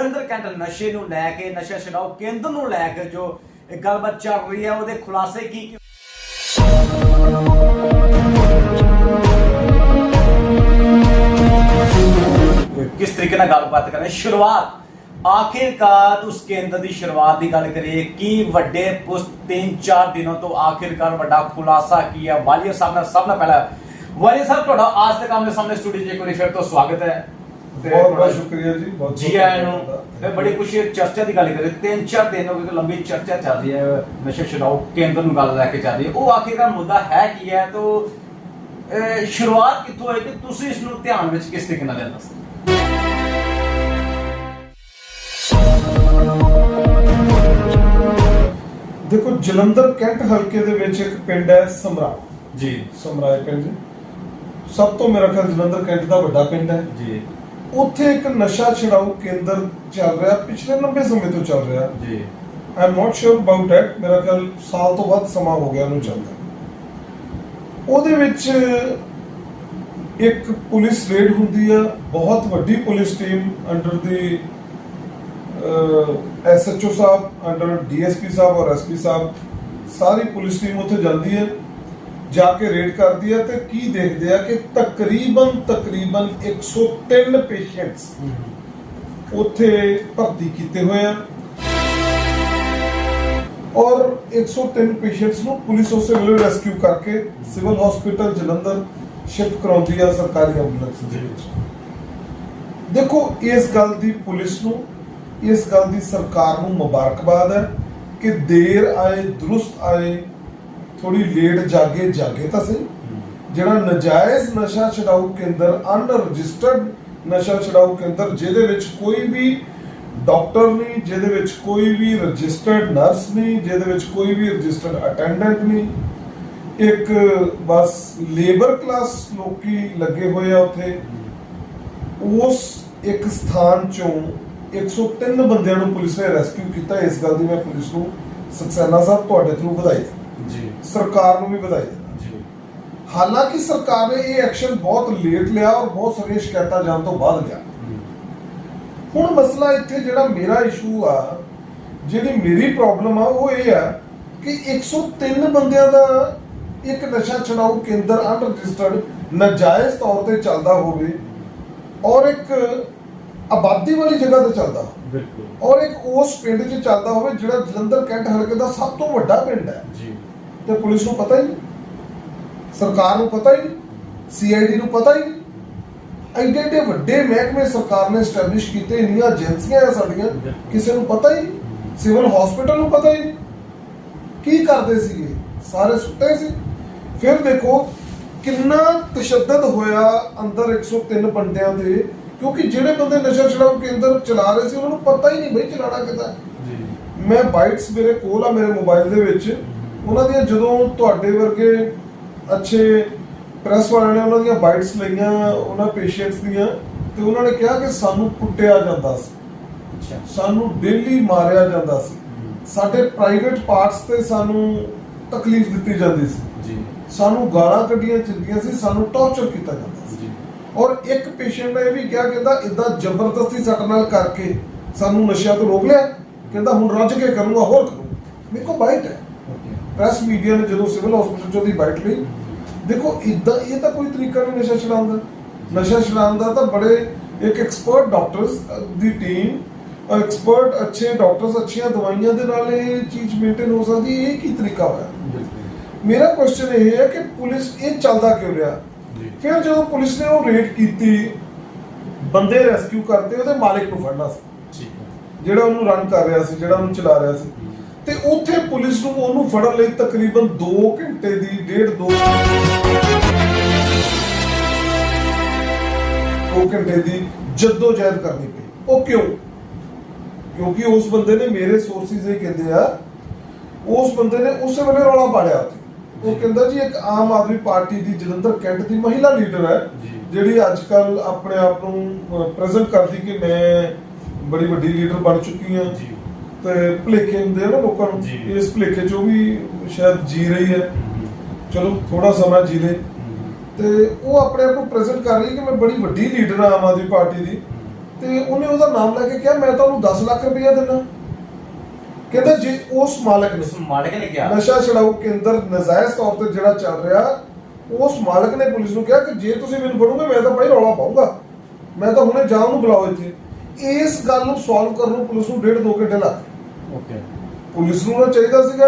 Jalandhar cantt ਨਸ਼ੇ ਨੂੰ ਲੈ ਕੇ, ਨਸ਼ਾ ਛਡਾਓ ਕੇਂਦਰ ਨੂੰ ਲੈ ਕੇ ਜੋ ਗੱਲਬਾਤ ਚੱਲ ਰਹੀ ਹੈ, ਉਹਦੇ ਖੁਲਾਸੇ ਕੀ ਕੀ ਕਿਸ ਨਾਲ ਗੱਲਬਾਤ ਕरें ਸ਼ੁਰੂਆਤ, ਆਖਿਰਕਾਰ ਉਸ ਕੇਂਦਰ ਦੀ ਸ਼ੁਰੂਆਤ ਦੀ ਗੱਲ ਕਰੀਏ, ਕੀ ਵੱਡੇ ਪੁਸਤ 3-4 ਦਿਨੋਂ ਤੋਂ ਆਖਿਰਕਾਰ ਵੱਡਾ ਖੁਲਾਸਾ ਕੀ ਹੈ? ਵਾਲੀਆ ਸਾਹਿਬ ਨਾਲ ਸਭ ਨਾਲ ਪਹਿਲਾਂ। ਵਾਲੀਆ ਸਾਹਿਬ, ਤੁਹਾਡਾ ਆਜ ਤੱਕ ਆਮਨੇ ਸਾਹਮਣੇ ਸਟੂਡੀਓ 'ਚ ਇੱਕ ਵਾਰੀ ਫਿਰ ਤੋਂ ਸਵਾਗਤ ਹੈ। ਬਹੁਤ ਬਹੁਤ ਸ਼ੁਕਰੀਆ ਜੀ ਬਹੁਤ ਜੀ ਆਇਆਂ ਨੂੰ। ਇਹ ਬੜੀ ਖੁਸ਼ੀ ਚਰਚਾ ਦੀ ਗੱਲ ਕਰੇ ਤਿੰਨ ਚਾਰ ਦਿਨ ਹੋ ਗਏ ਲੰਬੀ ਚਰਚਾ ਚੱਲ ਰਹੀ ਹੈ। ਨਸ਼ਾ ਛਡਾਓ ਕੇਂਦਰ ਨੂੰ ਗੱਲ ਲੈ ਕੇ ਚੱਲ ਰਹੀ ਹੈ। ਉਹ ਆਖਿਰਕਾਰ ਮੁੱਦਾ ਹੈ ਕੀ ਹੈ? ਤੋਂ ਸ਼ੁਰੂਆਤ ਕਿੱਥੋਂ ਹੋਈ ਤੇ ਤੁਸੀਂ ਇਸ ਨੂੰ ਧਿਆਨ ਵਿੱਚ ਕਿਸ ਤਰੀਕੇ ਨਾਲ ਲੈਣਾ ਸੀ ਦੇਖੋ ਜਲੰਧਰ ਕੈਂਟ ਹਲਕੇ ਦੇ ਵਿੱਚ ਇੱਕ ਪਿੰਡ ਹੈ ਸਮਰਾ। ਜੀ। ਸਮਰਾਏ ਪਿੰਡ। ਸਭ ਤੋਂ ਮੇਰਾ ਖਿਆਲ ਜਲੰਧਰ ਕੈਂਟ ਦਾ ਵੱਡਾ ਪਿੰਡ ਹੈ। ਜੀ। ਉੱਥੇ ਇੱਕ ਨਸ਼ਾ ਛਡਾਊ ਕੇਂਦਰ ਚੱਲ ਰਿਹਾ ਪਿਛਲੇ ਲੰਬੇ ਸਮੇਂ ਤੋਂ ਚੱਲ ਰਿਹਾ। ਜੀ। I am not sure about it ਮੇਰਾ ਖਿਆਲ ਸਾਲ ਤੋਂ ਵੱਧ ਸਮਾਂ ਹੋ ਗਿਆ ਉਹਨੂੰ ਚੱਲਦਾ ਉਹਦੇ ਵਿੱਚ ਇੱਕ ਪੁਲਿਸ ਰੇਡ ਹੁੰਦੀ ਆ ਬਹੁਤ ਵੱਡੀ ਪੁਲਿਸ ਟੀਮ ਅੰਡਰ ਦੀ ਐਸਐਚਓ ਸਾਹਿਬ ਅੰਡਰ ਡੀਐਸਪੀ ਸਾਹਿਬ ਔਰ ਐਸਪੀ ਸਾਹਿਬ ਸਾਰੀ ਪੁਲਿਸ ਟੀਮ ਉੱਥੇ ਜਾਂਦੀ ਹੈ। ਜਾ ਕੇ ਰੇਡ ਕਰਦੀ ਹੈ ਤੇ ਕੀ ਦੇਖਦੇ ਆ ਕਿ ਤਕਰੀਬਨ ਤਕਰੀਬਨ 103 ਪੇਸ਼ੈਂਟਸ ਉੱਥੇ ਭਰਤੀ ਕੀਤੇ ਹੋਏ ਆ। ਔਰ 103 ਪੇਸ਼ੈਂਟਸ ਨੂੰ ਪੁਲਿਸ ਉਸੇ ਵੇਲੇ ਰੈਸਕਿਊ ਕਰਕੇ ਸਿਵਲ ਹਸਪੀਟਲ ਜਲੰਧਰ ਸ਼ਿਫਟ ਕਰਾਉਂਦੀ ਆ ਸਰਕਾਰੀ ਐਂਬੂਲੈਂਸ ਦੇ ਵਿੱਚ। ਦੇਖੋ, ਇਸ ਗੱਲ ਦੀ ਪੁਲਿਸ ਨੂੰ, ਇਸ ਗੱਲ ਦੀ ਸਰਕਾਰ ਨੂੰ ਮੁਬਾਰਕਬਾਦ ਹੈ ਕਿ ਦੇਰ ਆਏ, ਦਰੁਸਤ ਆਏ ਥੋੜੀ ਲੇਟ ਜਾਗੇ ਜਾਗੇ ਤਾਂ ਸਹੀ। ਜਿਹੜਾ ਨਜਾਇਜ਼ ਨਸ਼ਾ ਛਡਾਊ ਕੇਂਦਰ ਅਨਰਜਿਸਟਰਡ ਨਸ਼ਾ ਛਡਾਊ ਕੇਂਦਰ ਜਿਹਦੇ ਵਿੱਚ ਕੋਈ ਵੀ ਡਾਕਟਰ ਨਹੀਂ ਜਿਹਦੇ ਵਿੱਚ ਕੋਈ ਵੀ ਰਜਿਸਟਰਡ ਨਰਸ ਨਹੀਂ ਜਿਹਦੇ ਵਿੱਚ ਕੋਈ ਵੀ ਰਜਿਸਟਰਡ ਅਟੈਂਡੈਂਟ ਨਹੀਂ ਇੱਕ ਬਸ ਲੇਬਰ ਕਲਾਸ ਲੋਕੀ ਲੱਗੇ ਹੋਏ ਆ ਉੱਥੇ। ਉਸ ਇੱਕ ਸਥਾਨ ਚੋਂ 103 ਬੰਦਿਆਂ ਨੂੰ ਪੁਲਿਸ ਨੇ ਰੈਸਕਿਊ ਕੀਤਾ। ਇਸ ਗੱਲ ਦੀ ਮੈਂ ਪੁਲਿਸ ਨੂੰ ਸਕਸੈਨਾ ਸਾਹਿਬ ਤੁਹਾਡੇ ਥਰੂ ਵਧਾਈ। ਜੀ। ਸਰਕਾਰ ਨੂੰ ਵੀ ਵਧਾਈ ਦਿੰਦਾ ਜੀ। ਹਾਲਾਂਕਿ ਸਰਕਾਰ ਨੇ ਇਹ ਐਕਸ਼ਨ ਬਹੁਤ ਲੇਟ ਲਿਆ ਔਰ ਬਹੁਤ ਸਾਰੀਆਂ ਸ਼ਿਕਾਇਤਾਂ ਜਾਣ ਤੋਂ ਬਾਅਦ ਲਿਆ। ਹੁਣ ਮਸਲਾ ਇੱਥੇ ਜਿਹੜਾ ਮੇਰਾ ਇਸ਼ੂ ਆ ਜਿਹੜੀ ਮੇਰੀ ਪ੍ਰੋਬਲਮ ਆ ਉਹ ਇਹ ਆ ਕਿ 103 ਬੰਦਿਆਂ ਦਾ ਇੱਕ ਨਸ਼ਾ ਛਡਾਊ ਕੇਂਦਰ ਅਨਰਜਿਸਟਰਡ ਨਾਜਾਇਜ਼ ਤੌਰ ਤੇ ਚੱਲਦਾ ਹੋਵੇ ਔਰ ਇੱਕ ਆਬਾਦੀ ਵਾਲੀ ਜਗ੍ਹਾ ਤੇ ਚੱਲਦਾ ਹੋਵੇ। ਬਿਲਕੁਲ। ਔਰ ਇੱਕ ਉਸ ਪਿੰਡ 'ਚ ਚੱਲਦਾ ਹੋਵੇ ਜਿਹੜਾ ਜਲੰਧਰ ਕੈਂਟ ਹਲਕੇ ਦਾ ਸਭ ਤੋਂ ਵੱਡਾ ਪਿੰਡ ਹੈ। ਜੀ। ਤੇ ਪੁਲਿਸ ਨੂੰ ਪਤਾ ਹੀ ਸਰਕਾਰ ਨੂੰ ਪਤਾ ਹੀ ਸੀਆਈਡੀ ਨੂੰ ਪਤਾ ਹੀ ਐਡੇ ਐਡੇ ਵੱਡੇ ਮਹਿਕਮੇ ਸਰਕਾਰ ਨੇ ਸਟੈਬਲਿਸ਼ ਕੀਤੇ ਇੰਨੀਆਂ ਏਜੰਸੀਆਂ ਆ ਸਾਡੀਆਂ ਕਿਸੇ ਨੂੰ ਪਤਾ ਹੀ ਸਿਵਲ ਹਸਪੀਟਲ ਨੂੰ ਪਤਾ ਹੀ ਕੀ ਕਰਦੇ ਸੀਗੇ? ਸਾਰੇ ਸੁੱਤੇ ਸੀ। ਫਿਰ ਦੇਖੋ ਕਿੰਨਾ ਤਸ਼ੱਦਦ ਹੋਇਆ ਅੰਦਰ 103 ਬੰਦਿਆਂ ਦੇ ਕਿਉਂਕਿ ਜਿਹੜੇ ਬੰਦੇ ਨਸ਼ਾ ਛਡਾਊ ਕੇਂਦਰ ਚਲਾ ਰਹੇ ਸੀ ਉਹਨਾਂ ਨੂੰ ਪਤਾ ਹੀ ਨਹੀਂ ਬਈ ਚਲਾਣਾ ਕਿੱਦਾਂ। ਜੀ। ਮੈਂ ਬਾਈਟਸ ਮੇਰੇ ਕੋਲ ਆ ਮੇਰੇ ਮੋਬਾਈਲ ਦੇ ਵਿੱਚ। ਉਹਨਾਂ ਦੀਆਂ ਜਦੋਂ ਤੁਹਾਡੇ ਵਰਗੇ ਅੱਛੇ ਪ੍ਰੈਸ ਵਾਲਿਆਂ ਨੇ ਉਹਨਾਂ ਦੀਆਂ ਬਾਈਟਸ ਲਈਆਂ ਉਹਨਾਂ ਪੇਸ਼ੈਂਟਸ ਦੀਆਂ ਤੇ ਉਹਨਾਂ ਨੇ ਕਿਹਾ ਕਿ ਸਾਨੂੰ ਕੁੱਟਿਆ ਜਾਂਦਾ ਸੀ। ਸਾਨੂੰ ਡੇਲੀ ਮਾਰਿਆ ਜਾਂਦਾ ਸੀ। ਸਾਡੇ ਪ੍ਰਾਈਵੇਟ ਪਾਰਟਸ ਤੇ ਸਾਨੂੰ ਤਕਲੀਫ ਦਿੱਤੀ ਜਾਂਦੀ ਸੀ। ਜੀ। ਸਾਨੂੰ ਗਾਲਾਂ ਕੱਢੀਆਂ ਜਾਂਦੀਆਂ ਸੀ ਸਾਨੂੰ ਟੌਰਚਰ ਕੀਤਾ ਜਾਂਦਾ ਸੀ। ਜੀ। ਔਰ ਇੱਕ ਪੇਸ਼ੈਂਟ ਨੇ ਇਹ ਵੀ ਕਿਹਾ ਕਹਿੰਦਾ ਇਦਾਂ ਜ਼ਬਰਦਸਤੀ ਸੱਟ ਨਾਲ ਕਰਕੇ ਸਾਨੂੰ ਨਸ਼ਿਆਂ ਤੋਂ ਰੋਕ ਲਿਆ। ਕਹਿੰਦਾ ਹੁਣ ਰੱਜ ਕੇ ਕਰੂੰਗਾ ਹੋਰ ਕਰੂੰਗਾ। ਮੇਰੇ ਕੋਲ ਬਾਈਟ ਹੈ। ਪ੍ਰੈਸ ਮੀਡੀਆ ਨੇ ਜਦੋਂ ਸਿਵਲ ਹਸਪੀਟਲ ਚੋਂ ਦੀ ਬਾਈਟ ਲਈ ਦੇਖੋ ਇਦਾਂ ਇਹ ਤਾਂ ਕੋਈ ਤਰੀਕਾ ਨਹੀਂ ਨਸ਼ਾ ਛਡਾਉਣ ਦਾ ਨਸ਼ਾ ਛਡਾਉਣ ਦਾ ਤਾਂ ਬੜੇ ਇੱਕ ਐਕਸਪਰਟ ਡਾਕਟਰਸ ਦੀ ਟੀਮ ਐਕਸਪਰਟ ਅੱਛੇ ਡਾਕਟਰਸ ਅੱਛੀਆਂ ਦਵਾਈਆਂ ਦੇ ਨਾਲ ਇਹ ਚੀਜ਼ ਮੇਨਟੇਨ ਹੋ ਸਕਦੀ। ਇਹ ਕੀ ਤਰੀਕਾ ਹੋਇਆ? ਮੇਰਾ ਕੁਐਸਚਨ ਇਹ ਹੈ ਕਿ ਪੁਲਿਸ ਇਹ ਚੱਲਦਾ ਕਿਉਂ ਰਿਹਾ? ਫਿਰ ਜਦੋਂ ਪੁਲਿਸ ਨੇ ਉਹ ਰੇਡ ਕੀਤੀ ਬੰਦੇ ਰੈਸਕਿਊ ਕਰਦੇ ਉਹਦੇ ਮਾਲਕ ਨੂੰ ਫੜਨਾ ਸੀ। ਜਿਹੜਾ ਉਹਨੂੰ ਰਨ ਕਰ ਰਿਹਾ ਸੀ ਜਿਹੜਾ ਉਹਨੂੰ ਚਲਾ ਰਿਹਾ ਸੀ। ਤੇ ਉੱਥੇ ਪੁਲਿਸ ਨੂੰ ਉਹਨੂੰ ਫੜਨ ਲਈ ਤਕਰੀਬਨ 2 ਘੰਟੇ ਦੀ ਡੇਢ 2 2 ਘੰਟੇ ਦੀ ਜਦੋਜਹਿਦ ਕਰਨੀ ਪਈ ਉਹ ਕਿਉਂ ਕਿਉਂਕਿ ਉਸ ਬੰਦੇ ਨੇ ਮੇਰੇ ਸੋਰਸਿਸ ਇਹ ਕਹਿੰਦੇ ਆ ਉਸ ਬੰਦੇ ਨੇ ਉਸੇ ਵੇਲੇ ਰੌਲਾ ਪਾੜਿਆ ਉਹ। ਕਹਿੰਦਾ ਜੀ ਇੱਕ ਆਮ ਆਦਮੀ ਪਾਰਟੀ ਦੀ ਜਲੰਧਰ ਕੈਂਟ ਦੀ ਮਹਿਲਾ ਲੀਡਰ ਹੈ। ਜਿਹੜੀ ਅੱਜ ਕੱਲ ਆਪਣੇ ਆਪ ਨੂੰ ਪ੍ਰੈਜ਼ੈਂਟ ਕਰਦੀ ਕਿ ਮੈਂ ਬੜੀ ਵੱਡੀ ਲੀਡਰ ਬਣ ਚੁੱਕੀ ਹਾਂ ਜੀ ਤੇ ਭੁਲੇਖੇ ਹੁੰਦੇ ਆ ਨਾ ਲੋਕਾਂ ਨੂੰ। ਜੀ। ਇਸ ਭੁਲੇਖੇ ਚੋਂ ਵੀ ਸ਼ਾਇਦ ਜੀ ਰਹੀ ਹੈ। ਚਲੋ ਥੋੜਾ ਸਮਾਂ ਜੀ ਲੇ ਤੇ ਉਹ ਆਪਣੇ ਆਪ ਨੂੰ ਪ੍ਰੈਜ਼ੈਂਟ ਕਰ ਰਹੀ ਹੈ ਕਿ ਮੈਂ ਬੜੀ ਵੱਡੀ ਲੀਡਰ ਹਾਂ ਆਮ ਆਦਮੀ ਪਾਰਟੀ ਦੀ। ਤੇ ਉਹਨੇ ਉਹਦਾ ਨਾਮ ਲੈ ਕੇ ਕਿਹਾ ਮੈਂ ਤੁਹਾਨੂੰ 10 ਲੱਖ ਰੁਪਇਆ ਦਿੰਦਾ। ਕਹਿੰਦਾ ਜੇ ਉਸ ਮਾਲਕ ਨੇ ਉਸ ਮਾਲਕ ਨੇ ਕਿਹਾ। ਨਸ਼ਾ ਛਡਾਊ ਕੇਂਦਰ ਨਜਾਇਜ਼ ਤੌਰ ਤੇ ਜਿਹੜਾ ਚੱਲ ਰਿਹਾ ਉਸ ਮਾਲਕ ਨੇ ਪੁਲਿਸ ਨੂੰ ਕਿਹਾ ਕਿ ਜੇ ਤੁਸੀਂ ਮੈਨੂੰ ਫੜੋਗੇ ਮੈਂ ਤਾਂ ਭਾਈ ਰੌਲਾ ਪਾਊਂਗਾ। ਮੈਂ ਤਾਂ ਹੁਣੇ ਜਾਣ ਨੂੰ ਬੁਲਾਓ ਇੱਥੇ। ਇਸ ਗੱਲ ਨੂੰ ਸੋਲਵ ਕਰਨ ਨੂੰ ਪੁਲਿਸ ਨੂੰ ਡੇਢ ਦੋ ਘੰਟੇ ਲੱਗ ਗਏ। ਓਕੇ ਪੁਲਿਸ ਨੂੰ ਨਾ ਚਾਹੀਦਾ ਸੀਗਾ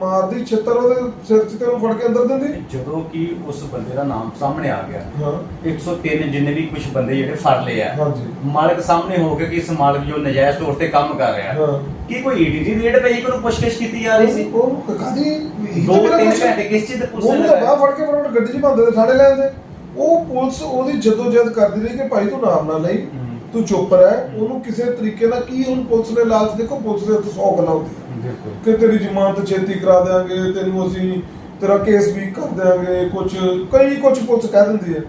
ਮਾਰਦੀ ਛਿੱਤਰ ਉਹਦੇ ਸਿਰ 'ਚ ਤੇ ਉਹਨੂੰ ਫੜ ਕੇ ਅੰਦਰ ਦਿੰਦੀ? ਜਦੋਂ ਕਿ ਉਸ ਬੰਦੇ ਦਾ ਨਾਮ ਸਾਹਮਣੇ ਆ ਗਿਆ। ਹਾਂ। 103 ਜਿੰਨੇ ਵੀ ਕੁਝ ਬੰਦੇ ਜਿਹੜੇ ਫੜ ਲਏ ਆ ਹਾਂਜੀ। ਮਾਲਕ ਸਾਹਮਣੇ ਹੋ ਕੇ ਕਿ ਇਸ ਮਾਲਕ ਜੋ ਨਜਾਇਜ਼ ਤੌਰ ਤੇ ਕੰਮ ਕਰ ਰਿਹਾ। ਹਾਂ। ਕੀ ਕੋਈ ਈਡੀ ਦੀ ਰੇਡ ਪਈ ਕੋਈ ਪੁੱਛਗਿੱਛ ਕੀਤੀ ਜਾ ਰਹੀ ਸੀ? ਉਹ ਕਾਦੀ ਦੋ ਤਿੰਨ ਘੰਟੇ ਕਿਸ ਚੀਜ਼ ਦੇ ਪੁਲਿਸ ਉਹਨੂੰ ਤਾਂ? ਬਾਹਰ ਫੜ ਕੇ ਫਟਾਫਟ ਗੱਡੀ 'ਚ ਬੰਦੇ ਦੇ ਥਾਣੇ ਲੈ ਉਹ ਪੁਲਿਸ ਉਹਦੀ ਜਦੋਜਹਿਦ ਕਰਦੀ ਰਹੀ ਕਿ ਭਾਈ ਤੂੰ ਨਾਮ ਨਾ ਲਈ। ਤੂੰ ਚੁੱਪ ਰਹਿ। ਉਹਨੂੰ ਕਿਸੇ ਤਰੀਕੇ ਨਾਲ ਕੀ ਹੁਣ ਪੁਲਿਸ ਨੇ ਲਾਲਚ? ਦੇਖੋ ਪੁਲਿਸ ਦੇ ਉੱਤੇ 100 ਗੱਲਾਂ ਹੁੰਦੀਆਂ। ਕਿ ਤੇਰੀ ਜ਼ਮਾਨਤ ਛੇਤੀ ਕਰਾ ਦੇਾਂਗੇ ਤੈਨੂੰ ਅਸੀਂ ਤੇਰਾ ਕੇਸ ਵੀ ਕਰ ਦੇਾਂਗੇ ਕੁਝ ਕਈ ਕੁਝ ਪੁਲਿਸ ਕਹਿ ਦਿੰਦੀ ਹੈ।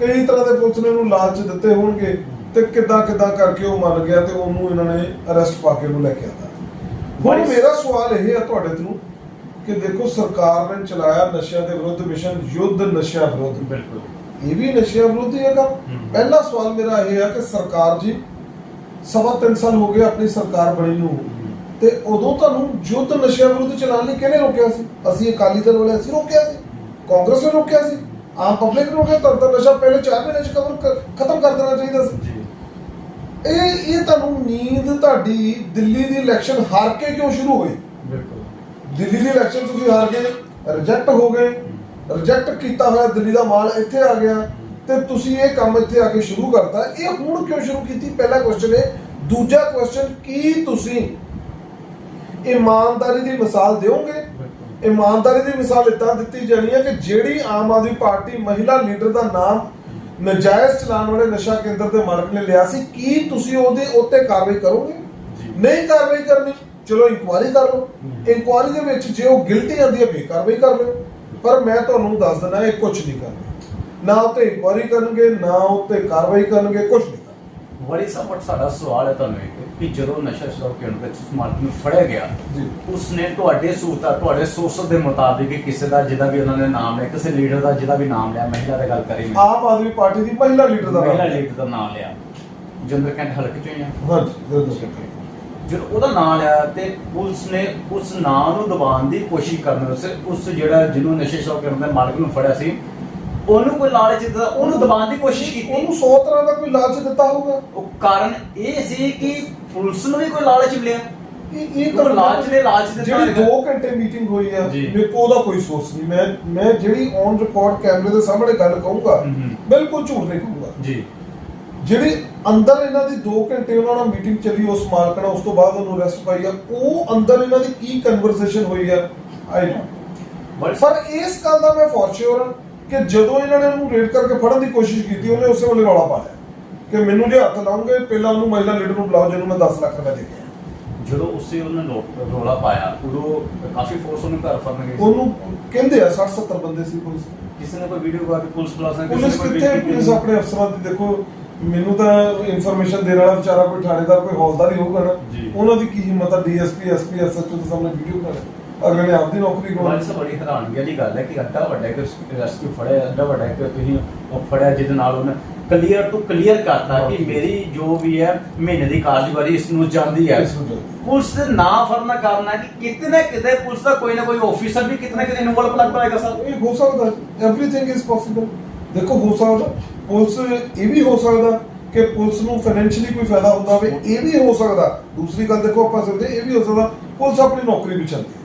ਕਈ ਤਰ੍ਹਾਂ ਦੇ ਪੁਲਿਸ ਨੇ ਉਹਨੂੰ ਲਾਲਚ ਦਿੱਤੇ ਹੋਣਗੇ ਤੇ ਕਿੱਦਾਂ ਕਿੱਦਾਂ ਕਰਕੇ ਉਹ ਮੰਨ ਗਿਆ ਤੇ ਉਹਨੂੰ ਇਹਨਾਂ ਨੇ ਅਰੈਸਟ ਪਾ ਕੇ ਉਹਨੂੰ ਲੈ ਕੇ ਆਂਦਾ। ਹੁਣ ਮੇਰਾ ਸਵਾਲ ਇਹ ਹੈ ਤੁਹਾਡੇ ਤੋਂ ਕਿ ਦੇਖੋ ਸਰਕਾਰ ਨੇ ਚਲਾਇਆ ਨਸ਼ਿਆਂ ਦੇ ਵਿਰੁੱਧ ਮਿਸ਼ਨ ਯੁੱਧ ਨਸ਼ਿਆਂ ਵਿਰੁੱਧ। ਬਿਲਕੁਲ। ਇਹ ਵੀ ਨਸ਼ਿਆਂ ਵਿਰੁੱਧ ਹੀ ਹੈਗਾ। ਪਹਿਲਾ ਸਵਾਲ ਮੇਰਾ ਇਹ ਹੈ ਕਿ ਸਰਕਾਰ ਜੀ ਸਵਾ ਤਿੰਨ ਸਾਲ ਹੋ ਗਏ ਆਪਣੀ ਸਰਕਾਰ ਬਣੀ ਨੂੰ। ਤੇ ਉਦੋਂ ਤੁਹਾਨੂੰ ਯੁੱਧ ਨਸ਼ਿਆਂ ਵਿਰੁੱਧ ਚਲਾਉਣ ਲਈ ਕਿਹਨੇ ਰੋਕਿਆ ਸੀ? ਅਸੀਂ ਅਕਾਲੀ ਦਲ ਵਾਲੇ ਅਸੀਂ ਰੋਕਿਆ ਸੀ। ਕਾਂਗਰਸ ਨੇ ਰੋਕਿਆ ਸੀ। ਆਮ ਪਬਲਿਕ ਨੇ ਰੋਕਿਆ। ਤਾਂ ਤਾਂ ਨਸ਼ਾ ਪਹਿਲੇ 4 ਮਹੀਨੇ ਚ ਕਵਰ ਖਤਮ ਕਰ ਦੇਣਾ ਚਾਹੀਦਾ ਸੀ। ਇਹ ਇਹ ਤੁਹਾਨੂੰ ਨੀਂਦ ਤੁਹਾਡੀ ਦਿੱਲੀ ਦੀ ਇਲੈਕਸ਼ਨ ਹਾਰ ਕੇ ਕਿਉਂ ਸ਼ੁਰੂ ਹੋਈ? ਬਿਲਕੁਲ। ਦਿੱਲੀ ਦੀ ਇਲੈਕਸ਼ਨ ਤੁਸੀਂ ਹਾਰ ਗਏ ਰਿਜੈਕਟ ਹੋ ਗਏ। ਰਿਜੈਕਟ ਕੀਤਾ ਹੋਇਆ ਦਿੱਲੀ ਦਾ ਮਾਲ ਇੱਥੇ ਆ ਗਿਆ ਤੇ ਤੁਸੀਂ ਇਹ ਕੰਮ ਇੱਥੇ ਆ ਕੇ ਸ਼ੁਰੂ ਕਰਤਾ। ਇਹ ਹੁਣ ਕਿਉਂ ਸ਼ੁਰੂ ਕੀਤੀ? ਪਹਿਲਾ ਕੁਐਸਚਨ ਹੈ ਦੂਜਾ ਕੁਐਸਚਨ ਕੀ ਤੁਸੀਂ ਇਮਾਨਦਾਰੀ ਦੀ ਮਿਸਾਲ ਦਿਓਗੇ? ਇਮਾਨਦਾਰੀ ਦੀ ਮਿਸਾਲ ਇਦਾਂ ਦਿੱਤੀ ਜਾਣੀ ਹੈ ਕਿ ਜਿਹੜੀ ਆਮ ਆਦਮੀ ਪਾਰਟੀ ਮਹਿਲਾ ਲੀਡਰ ਦਾ ਨਾਮ ਨਜਾਇਜ਼ ਚਲਾਉਣ ਵਾਲੇ ਨਸ਼ਾ ਕੇਂਦਰ ਦੇ ਮਾਲਕ ਨੇ ਲਿਆ ਸੀ ਕੀ ਤੁਸੀਂ ਉਹਦੇ ਉੱਤੇ ਕਾਰਵਾਈ ਕਰੋਗੇ। ਨਹੀਂ ਕਾਰਵਾਈ ਕਰਨੀ ਚਲੋ ਇਨਕੁਆਇਰੀ ਕਰ ਲਓ। ਹਮ। ਇਨਕੁਆਇਰੀ ਦੇ ਵਿੱਚ ਜੇ ਉਹ ਗਿਲਟੀ ਆਂਦੀ ਹੈ ਫੇਰ ਕਾਰਵਾਈ ਕਰ ਲਓ। ਪਰ ਮੈਂ ਤੁਹਾਨੂੰ ਦੱਸ ਦਿੰਦਾ ਇਹ ਕੁਝ ਨਹੀਂ ਕਰਨਾ। ਨਾ ਉੱਤੇ ਇਨਕੁਆਇਰੀ ਕਰਨਗੇ ਨਾ ਉੱਤੇ ਕਾਰਵਾਈ ਕਰਨਗੇ ਕੁਝ ਨਹੀਂ ਬੜੀ ਸਭ ਸਾਡਾ ਸਵਾਲ ਹੈ ਤੁਹਾਨੂੰ ਇੱਕ ਕਿ ਜਦੋਂ ਨਸ਼ਾ ਸ਼ਰਾਬ ਕੇ ਅੰਦਰ ਉਸ ਮਾਲਕ ਨੂੰ ਫੜਿਆ ਗਿਆ ਉਸਨੇ ਤੁਹਾਡੇ ਸੂਤਾ ਤੁਹਾਡੇ ਸੋਰਸ ਦੇ ਮੁਤਾਬਿਕ ਕਿਸੇ ਦਾ ਜਿਹਦਾ ਵੀ ਉਹਨਾਂ ਨੇ ਨਾਮ ਲਿਆ ਕਿਸੇ ਲੀਡਰ ਦਾ ਜਿਹਦਾ ਵੀ ਨਾਮ ਲਿਆ ਮਹਿਲਾ ਦੀ ਗੱਲ ਕਰੀ ਮੈਂ। ਆਮ ਆਦਮੀ ਪਾਰਟੀ ਦੀ ਮਹਿਲਾ ਲੀਡਰ ਦਾ ਨਾਮ ਲੀਡਰ ਦਾ ਨਾਮ ਲਿਆ। ਜੰਦਰ ਕੈਂਟ ਹਲਕੇ ਚੋਂ ਹੀ ਆ। ਹਾਂਜੀ ਬਿਲਕੁਲ ਜਦੋਂ ਉਹਦਾ ਨਾਮ ਲਿਆ ਤੇ ਪੁਲਿਸ ਨੇ ਉਸ ਨਾਮ ਨੂੰ ਦਬਾਉਣ ਦੀ ਕੋਸ਼ਿਸ਼ ਕਰਨ ਉਸ ਉਸ ਜਿਹੜਾ ਜਿਹਨੂੰ ਨਸ਼ੇ ਸ਼ੌਕ ਕਰਨ ਦਾ ਮਾਲਕ ਨੂੰ ਫੜਿਆ ਸੀ। ਉਹਨੂੰ ਕੋਈ ਲਾਲਚ ਦਿੱਤਾ ਉਹਨੂੰ ਦਬਾਉਣ ਦੀ ਕੋਸ਼ਿਸ਼ ਕੀਤੀ। ਉਹਨੂੰ 100 ਤਰ੍ਹਾਂ ਦਾ ਕੋਈ ਲਾਲਚ ਦਿੱਤਾ ਹੋਊਗਾ। ਉਹ ਕਾਰਨ ਇਹ ਸੀ ਕਿ ਪੁਲਿਸ ਨੂੰ ਵੀ ਕੋਈ ਲਾਲਚ ਮਿਲਿਆ। ਇਹ ਇਹ ਉਹ ਲਾਲਚ ਨੇ ਲਾਲਚ ਦਿੱਤਾ ਜਿਹੜੀ ਹੋਏਗਾ। 2 ਘੰਟੇ ਮੀਟਿੰਗ ਹੋਈ ਆ ਜੀ। ਮੇਰੇ ਕੋਲ ਉਹਦਾ ਕੋਈ ਸੋਰਸ ਨਹੀਂ। ਮੈਂ ਮੈਂ ਜਿਹੜੀ ਔਨ ਰਿਕਾਰਡ ਕੈਮਰੇ ਦੇ ਸਾਹਮਣੇ ਗੱਲ ਕਹੂੰਗਾ ਹਮ ਹਮ। ਬਿਲਕੁਲ ਝੂਠ ਨਹੀਂ ਕਹੂੰਗਾ। ਜੀ। ਜਿਹੜੀ ਅੰਦਰ ਇਹਨਾਂ ਦੀ 2 ਘੰਟੇ ਉਹਨਾਂ ਨਾਲ ਮੀਟਿੰਗ ਚੱਲੀ ਉਸ ਮਾਲਕ ਨਾਲ ਉਸ ਤੋਂ ਬਾਅਦ ਉਹਨੂੰ ਅਰੈਸਟ ਪਾਈ ਆ। ਉਹ ਅੰਦਰ ਇਹਨਾਂ ਦੀ ਕੀ ਕਨਵਰਸੇਸ਼ਨ ਹੋਈ ਆ ਆਈ ਬਟ ਪਰ ਇਸ ਗੱਲ ਦਾ ਮੈਂ ਫੋਰ ਸ਼ੋਰ ਹਾਂ ਕਿ ਜਦੋਂ ਇਹਨਾਂ ਨੇ ਉਹਨੂੰ ਰੇਡ ਕਰਕੇ ਫੜਨ ਦੀ ਕੋਸ਼ਿਸ਼ ਕੀਤੀ ਉਹਨੇ ਉਸੇ ਵੇਲੇ ਰੌਲਾ ਪਾ ਲਿਆ। ਕਿ ਮੈਨੂੰ ਜੇ ਹੱਥ ਲਾਉਂਗੇ ਪਹਿਲਾਂ ਉਹਨੂੰ ਮਹਿਲਾ ਲੀਡਰ ਨੂੰ ਬੁਲਾਓ ਜਿਹਨੂੰ ਮੈਂ 10 ਲੱਖ ਰੁਪਏ ਦੇ ਆਇਆ। ਜਦੋਂ ਉਸੇ ਉਹਨੇ ਰੌਲਾ ਪਾਇਆ ਉਦੋਂ ਕਾਫੀ ਫੋਰਸ ਉਹਨੂੰ ਘਰ ਫੜਨ ਗਈ। ਉਹਨੂੰ ਕਹਿੰਦੇ ਆ 60 70 ਬੰਦੇ ਸੀ ਪੁਲਿਸ। ਕਿਸੇ ਨੇ ਕੋਈ ਵੀਡੀਓ ਪਾ ਕੇ ਪੁਲਿਸ ਬੁਲਾ ਸਕਦੀ ਪੁਲਿਸ ਕਿੱਥੇ ਪੁਲਿਸ ਆਪਣੇ ਅਫਸਰਾਂ ਦੀ ਦੇਖੋ। ਮੈਨੂੰ ਤਾਂ ਇਨਫੋਰਮੇਸ਼ਨ ਦੇਣ ਵਾਲਾ ਵਿਚਾਰਾ ਕੋਈ ਥਾਣੇਦਾਰ ਕੋਈ ਹੌਲਦਾਰ ਹੀ ਹੋਊਗਾ ਨਾ। ਉਹਨਾਂ ਦੀ ਕੀ ਹਿੰਮਤ ਆ? ਡੀਐਸਪੀ ਐਸਪੀ ਐਸਐਚਓ ਦੇ ਸਾਹਮਣੇ ਵੀਡੀਓ ਬਣਾ ਅਗਲੇ ਨੇ ਆਪਦੀ ਨੌਕਰੀ ਗਵਾਈ ਸਭ ਬੜੀ ਹੈਰਾਨਗੀ ਵਾਲੀ ਗੱਲ ਹੈ ਕਿ ਅੱਡਾ ਵੱਡਾ ਇੱਕ ਰੈਸਕਿਊ ਫੜਿਆ ਅੱਡਾ ਵੱਡਾ ਇੱਕ ਤੁਸੀਂ ਉਹ ਫੜਿਆ ਜਿਹਦੇ ਨਾਲ ਉਹਨੇ ਕਲੀਅਰ ਟੂ ਕਲੀਅਰ ਕਰਤਾ ਕਿ। ਮੇਰੀ ਜੋ ਵੀ ਹੈ ਮਹੀਨੇ ਦੀ ਕਾਰਜਵਾਰੀ ਇਸ ਨੂੰ ਜਾਂਦੀ ਹੈ। ਪੁਲਿਸ ਦੇ ਨਾ ਫੜਨਾ ਕਾਰਨ ਕਿ ਕਿਤੇ ਨਾ ਕਿਤੇ ਪੁਲਿਸ ਦਾ ਕੋਈ ਨਾ ਕੋਈ ਆਫੀਸਰ ਵੀ ਕਿਤੇ ਨਾ ਕਿਤੇ ਇਨਵੋਲਵ ਲੱਗ ਪਾਏਗਾ ਸਰ। ਇਹ ਹੋ ਸਕਦਾ ਐਵਰੀਥਿੰਗ ਇਜ਼ ਪੋਸੀਬਲ ਦੇਖੋ, ਹੋ ਸਕਦਾ ਪੁਲਿਸ ਇਹ ਵੀ ਹੋ ਸਕਦਾ ਕਿ ਪੁਲਿਸ ਨੂੰ ਫਾਈਨੈਂਸ਼ੀਅਲੀ ਕੋਈ ਫਾਇਦਾ ਹੁੰਦਾ ਹੋਵੇ ਇਹ ਵੀ ਹੋ ਸਕਦਾ। ਦੂਸਰੀ ਗੱਲ ਦੇਖੋ, ਆਪਾਂ ਸਕਦੇ ਇਹ ਵੀ ਹੋ ਸਕਦਾ ਪੁਲਿਸ ਆਪਣੀ ਨੌਕਰੀ ਵੀ ਚੱਲਦੀ ਹੈ।